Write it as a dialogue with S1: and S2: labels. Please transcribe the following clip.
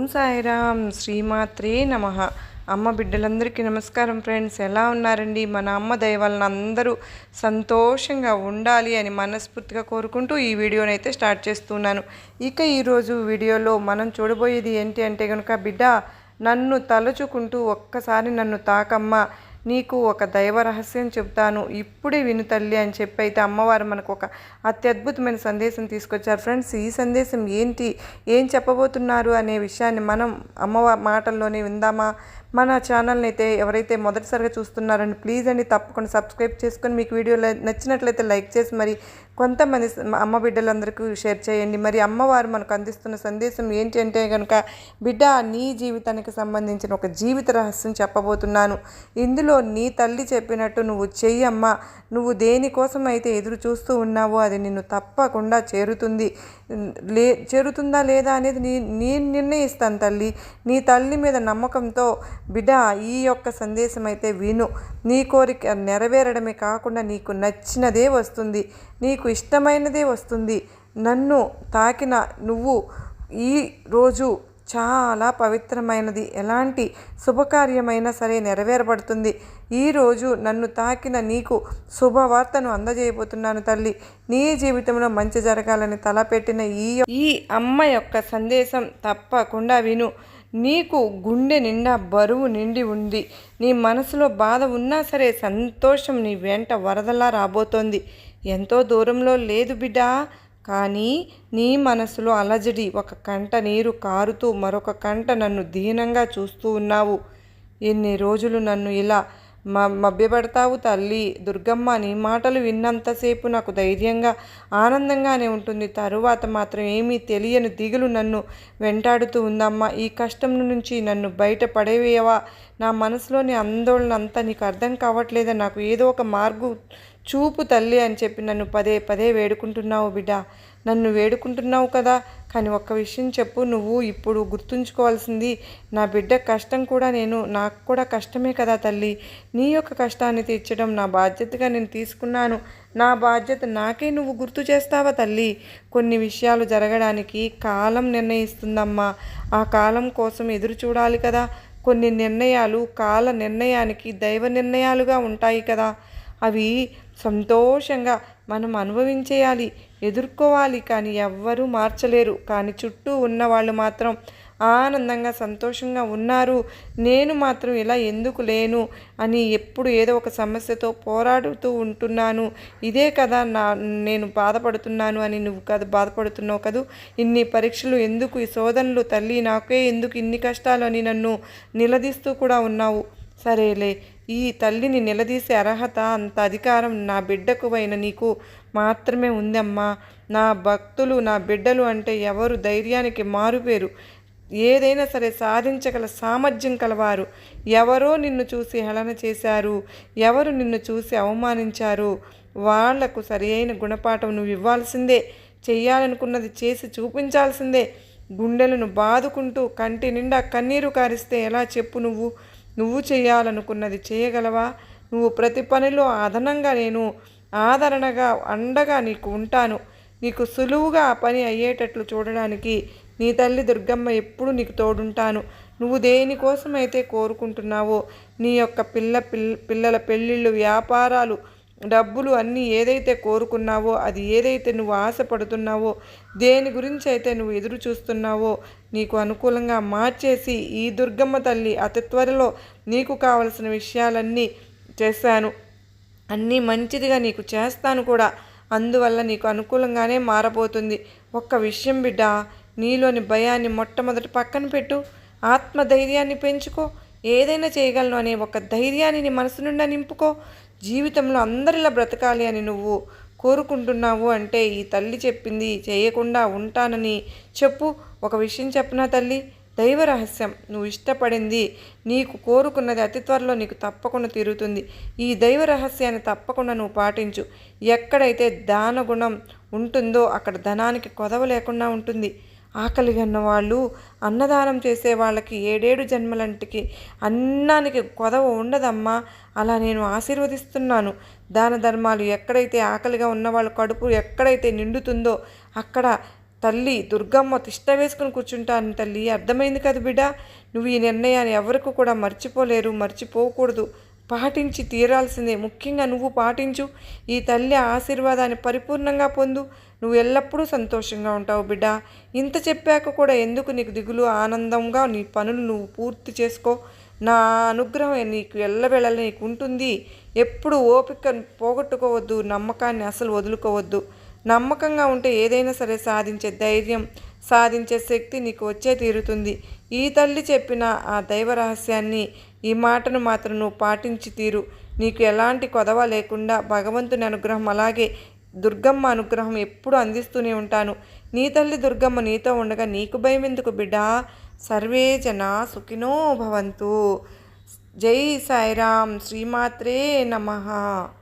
S1: ఓం సాయిరామ్ శ్రీమాత్రే నమ. అమ్మ బిడ్డలందరికీ నమస్కారం ఫ్రెండ్స్. ఎలా ఉన్నారండి? మన అమ్మ దైవాలను అందరూ సంతోషంగా ఉండాలి అని మనస్ఫూర్తిగా కోరుకుంటూ ఈ వీడియోని అయితే స్టార్ట్ చేస్తున్నాను. ఇక ఈరోజు వీడియోలో మనం చూడబోయేది ఏంటి అంటే కనుక బిడ్డ నన్ను తలుచుకుంటూ ఒక్కసారి నన్ను తాకమ్మ. నీకు ఒక దైవ రహస్యం చెప్తాను ఇప్పుడే విను తల్లి అని చెప్పి అయితే అమ్మవారు మనకు ఒక అత్యద్భుతమైన సందేశం తీసుకొచ్చారు. ఫ్రెండ్స్ ఈ సందేశం ఏంటి? ఏం చెప్పబోతున్నారు? అనే విషయాన్ని మనం అమ్మవారి మాటల్లోనే విందామా? మన ఛానల్ని అయితే ఎవరైతే మొదటిసారిగా చూస్తున్నారని ప్లీజ్ అండి తప్పకుండా సబ్స్క్రైబ్ చేసుకొని మీకు వీడియో నచ్చినట్లయితే లైక్ చేసి మరి కొంతమంది అమ్మ బిడ్డలందరికీ షేర్ చేయండి. మరి అమ్మవారు మనకు అందిస్తున్న సందేశం ఏంటి అంటే కనుక బిడ్డ నీ జీవితానికి సంబంధించిన ఒక జీవిత రహస్యం చెప్పబోతున్నాను. ఇందులో నీ తల్లి చెప్పినట్టు నువ్వు చెయ్యమ్మా. నువ్వు దేనికోసం అయితే ఎదురు చూస్తూ ఉన్నావో అది నిన్ను తప్పకుండా చేరుతుంది. లే చేరుతుందా లేదా అనేది నీ నేను నిర్ణయిస్తాను తల్లి. నీ తల్లి మీద నమ్మకంతో బిడ్డ ఈ యొక్క సందేశం అయితే విను. నీ కోరిక నెరవేరడమే కాకుండా నీకు నచ్చినదే వస్తుంది. నీకు ఇష్టమైనదే వస్తుంది. నన్ను తాకిన నువ్వు ఈ రోజు చాలా పవిత్రమైనది. ఎలాంటి శుభకార్యమైనా సరే నెరవేరబడుతుంది. ఈరోజు నన్ను తాకిన నీకు శుభవార్తను అందజేయబోతున్నాను తల్లి. నీ జీవితంలో మంచి జరగాలని తలపెట్టిన ఈ ఈ అమ్మ యొక్క సందేశం తప్పకుండా విను. నీకు గుండె నిండా బరువు నిండి ఉంది. నీ మనసులో బాధ ఉన్నా సరే సంతోషం నీ వెంట వరదలా రాబోతోంది. ఎంతో దూరంలో లేదు బిడ్డా. కానీ నీ మనసులో అలజడి ఒక కంట నీరు కారుతూ మరొక కంట నన్ను దీనంగా చూస్తూ ఉన్నావు. ఎన్ని రోజులు నన్ను ఇలా మభ్యపడతావు తల్లి. దుర్గమ్మ నీ మాటలు విన్నంతసేపు నాకు ధైర్యంగా ఆనందంగానే ఉంటుంది. తరువాత మాత్రం ఏమీ తెలియని దిగులు నన్ను వెంటాడుతూ ఉందమ్మా. ఈ కష్టం నుంచి నన్ను బయట పడేవేయవా? నా మనసులోని ఆందోళన అంతా నీకు అర్థం కావట్లేదా? నాకు ఏదో ఒక మార్గు చూపు తల్లి అని చెప్పి నన్ను పదే పదే వేడుకుంటున్నావు బిడ్డ. నన్ను వేడుకుంటున్నావు కదా? కానీ ఒక్క విషయం చెప్పు నువ్వు ఇప్పుడు గుర్తుంచుకోవాల్సింది నా బిడ్డ కష్టం కూడా నేను నాకు కూడా కష్టమే కదా తల్లి. నీ యొక్క కష్టాన్ని తీర్చడం నా బాధ్యతగా నేను తీసుకున్నాను. నా బాధ్యత నాకే నువ్వు గుర్తు చేస్తావా తల్లి? కొన్ని విషయాలు జరగడానికి కాలం నిర్ణయిస్తుందమ్మా. ఆ కాలం కోసం ఎదురు చూడాలి కదా. కొన్ని నిర్ణయాలు కాల నిర్ణయానికి దైవ నిర్ణయాలుగా ఉంటాయి కదా. అవి సంతోషంగా మనం అనుభవించేయాలి ఎదుర్కోవాలి కానీ ఎవ్వరూ మార్చలేరు. కానీ చుట్టూ ఉన్న వాళ్ళు మాత్రం ఆనందంగా సంతోషంగా ఉన్నారు. నేను మాత్రం ఇలా ఎందుకు లేను అని ఎప్పుడు ఏదో ఒక సమస్యతో పోరాడుతూ ఉంటున్నాను. ఇదే కదా నా నేను బాధపడుతున్నాను అని నువ్వు కదా బాధపడుతున్నావు కదూ? ఇన్ని పరీక్షలు ఎందుకు? ఈ శోధనలు తల్లి నాకే ఎందుకు? ఇన్ని కష్టాలు అని నన్ను నిలదీస్తూ కూడా ఉన్నావు. సరేలే ఈ తల్లిని నిలదీసే అర్హత అంత అధికారం నా బిడ్డకు అయిన నీకు మాత్రమే ఉందమ్మా. నా భక్తులు నా బిడ్డలు అంటే ఎవరు ధైర్యానికి మారుపేరు. ఏదైనా సరే సాధించగల సామర్థ్యం కలవారు. ఎవరో నిన్ను చూసి హేళన చేశారు. ఎవరు నిన్ను చూసి అవమానించారు? వాళ్ళకు సరియైన గుణపాఠం నువ్వు ఇవ్వాల్సిందే. చెయ్యాలనుకున్నది చేసి చూపించాల్సిందే. గుండెలను బాదుకుంటూ కంటి నిండా కన్నీరు కారిస్తే ఎలా చెప్పు నువ్వు? నువ్వు చేయాలనుకున్నది చేయగలవా? నువ్వు ప్రతి పనిలో అదనంగా నేను ఆదరణగా అండగా నీకు ఉంటాను. నీకు సులువుగా ఆ పని అయ్యేటట్లు చూడడానికి నీ తల్లి దుర్గమ్మ ఎప్పుడు నీకు తోడుంటాను. నువ్వు దేనికోసమైతే కోరుకుంటున్నావో నీ యొక్క పిల్ల పిల్ల పిల్లల పెళ్ళిళ్ళు వ్యాపారాలు డబ్బులు అన్నీ ఏదైతే కోరుకున్నావో అది ఏదైతే నువ్వు ఆశపడుతున్నావో దేని గురించి అయితే నువ్వు ఎదురు చూస్తున్నావో నీకు అనుకూలంగా మార్చేసి ఈ దుర్గమ్మ తల్లి అతి త్వరలో నీకు కావలసిన విషయాలన్నీ చేశాను. అన్నీ మంచిదిగా నీకు చేస్తాను కూడా. అందువల్ల నీకు అనుకూలంగానే మారబోతుంది. ఒక్క విషయం బిడ్డ నీలోని భయాన్ని మొట్టమొదటి పక్కన పెట్టు. ఆత్మధైర్యాన్ని పెంచుకో. ఏదైనా చేయగలను అనే ఒక ధైర్యాన్ని నీ మనసు నిండా నింపుకో. జీవితంలో అందరిలా బ్రతకాలి అని నువ్వు కోరుకుంటున్నావు అంటే ఈ తల్లి చెప్పింది చేయకుండా ఉంటానని చెప్పు. ఒక విషయం చెప్పనా తల్లి? దైవ రహస్యం. నువ్వు ఇష్టపడింది నీకు కోరుకున్నది అతి త్వరలో నీకు తప్పకుండా తీరుతుంది. ఈ దైవ రహస్యాన్ని తప్పకుండా నువ్వు పాటించు. ఎక్కడైతే దాన గుణం ఉంటుందో అక్కడ ధనానికి కొదవ లేకుండా ఉంటుంది. ఆకలి వాళ్ళు అన్నదానం చేసే వాళ్ళకి ఏడేడు జన్మలంటికి అన్నానికి కొదవ ఉండదమ్మా అలా నేను ఆశీర్వదిస్తున్నాను. దాన ధర్మాలు ఎక్కడైతే ఆకలిగా ఉన్న వాళ్ళ కడుపు ఎక్కడైతే నిండుతుందో అక్కడ తల్లి దుర్గమ్మ తిష్ట వేసుకుని కూర్చుంటాను తల్లి. అర్థమైంది కదా బిడ్డ. నువ్వు ఈ నిర్ణయాన్ని ఎవరికి కూడా మర్చిపోలేరు మర్చిపోకూడదు. పాటించి తీరాల్సిందే. ముఖ్యంగా నువ్వు పాటించు. ఈ తల్లి ఆశీర్వాదాన్ని పరిపూర్ణంగా పొందు. నువ్వు ఎల్లప్పుడూ సంతోషంగా ఉంటావు బిడ్డ. ఇంత చెప్పాక కూడా ఎందుకు నీకు దిగులు? ఆనందంగా నీ పనులు నువ్వు పూర్తి చేసుకో. నా అనుగ్రహం నీకు ఎల్లవేళ నీకు ఉంటుంది. ఎప్పుడు ఓపిక పోగొట్టుకోవద్దు. నమ్మకాన్ని అసలు వదులుకోవద్దు. నమ్మకంగా ఉంటే ఏదైనా సరే సాధించే ధైర్యం సాధించే శక్తి నీకు వచ్చే తీరుతుంది. ఈ తల్లి చెప్పిన ఆ దైవ రహస్యాన్ని ఈ మాటను మాత్రం నువ్వు పాటించి తీరు. నీకు ఎలాంటి కొదవ లేకుండా భగవంతుని అనుగ్రహం అలాగే దుర్గమ్మ అనుగ్రహం ఎప్పుడు అందిస్తూనే ఉంటాను. నీ తల్లి దుర్గమ్మ నీతో ఉండగా నీకు భయం ఎందుకు బిడ్డా? సర్వే జన సుఖినో భవంతు. జై సాయిరామ్. శ్రీమాత్రే నమః.